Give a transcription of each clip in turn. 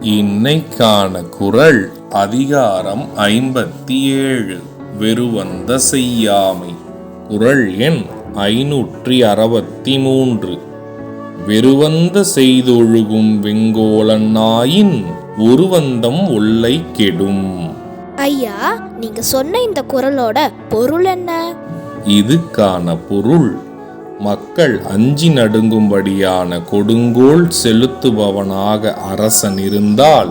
இன்னைக்கான குரல் அதிகாரம் ஐம்பத்தி ஏழு வெறுவந்த செய்யாமை. குரல் எண் ஐநூற்றி அறுபத்தி மூன்று வெறுவந்த செய்தொழுகும் வெங்கோலனாயின் ஒருவந்தம் ஒல்லை கெடும். ஐயா நீங்க சொன்ன இந்த குரலோட பொருள் என்ன? இதுக்கான பொருள் மக்கள் அஞ்சி நடுங்கும்படியான கொடுங்கோல் செலுத்துபவனாக அரசன் இருந்தால்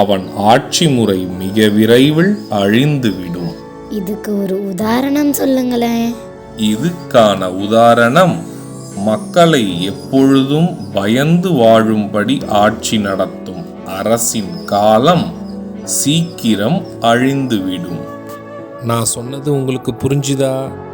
அவன் ஆட்சி முறை மிக விரைவில் அழிந்துவிடும் இதுக்கு ஒரு உதாரணம் சொல்லுங்களேன். இதுக்கான உதாரணம் மக்களை எப்பொழுதும் பயந்து வாழும்படி ஆட்சி நடத்தும் அரசின் காலம் சீக்கிரம் அழிந்துவிடும் நான் சொன்னது உங்களுக்கு புரிஞ்சுதா?